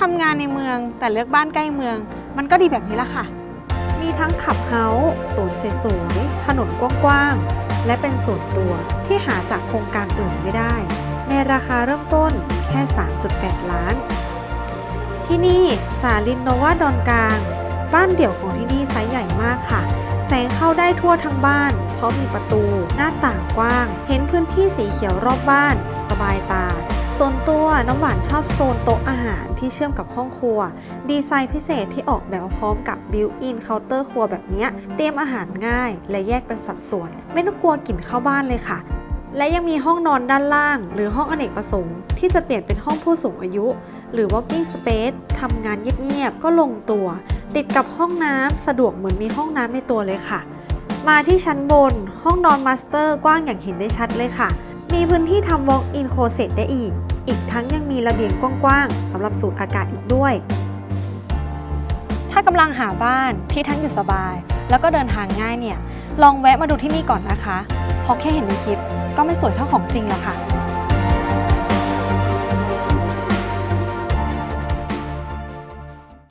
ทำงานในเมืองแต่เลือกบ้านใกล้เมือง มันก็ดีแบบนี้ละค่ะ มีทั้งขับเฮาส์สวนสวยๆถนนกว้างๆ และเป็นส่วนตัวที่หาจากโครงการอื่นไม่ได้ ในราคาเริ่มต้นแค่ 3.8 ล้าน ที่นี่สาลินโนวาดอนกลาง บ้านเดี่ยวของที่นี่ไซส์ใหญ่มากค่ะ แสงเข้าได้ทั่วทั้งบ้าน เพราะมีประตูหน้าต่างกว้าง เห็นพื้นที่สีเขียวรอบบ้าน สบายตา ส่วนตัวน้ำหวานชอบโซนโต๊ะอาหารที่เชื่อมกับห้องครัว ดีไซน์พิเศษที่ออกแบบพร้อมกับบิวอินเคาน์เตอร์ครัวแบบนี้เตรียมอาหารง่าย และแยกเป็นสัดส่วน ไม่ต้องกลัวกลิ่นเข้าบ้านเลยค่ะ และยังมีห้องนอนด้านล่าง หรือห้องอเนกประสงค์ ที่จะเปลี่ยนเป็นห้องผู้สูงอายุ หรือ walking space ทำงานเงียบๆก็ลงตัว ติดกับห้องน้ำสะดวกเหมือนมีห้องน้ำในตัวเลยค่ะ มาที่ชั้นบน ห้องนอนมาสเตอร์กว้างอย่างเห็นได้ชัดเลยค่ะมีพื้นที่ทำ walk-in closet ได้อีก อีกทั้งยังมีระเบียงกว้างๆสำหรับสูดอากาศอีกด้วย ถ้ากำลังหาบ้านที่ทั้งอยู่สบาย แล้วก็เดินทางง่ายเนี่ย ลองแวะมาดูที่นี่ก่อนนะคะเพราะแค่เห็นในคลิปก็ไม่สวยเท่าของจริงหรอกค่ะ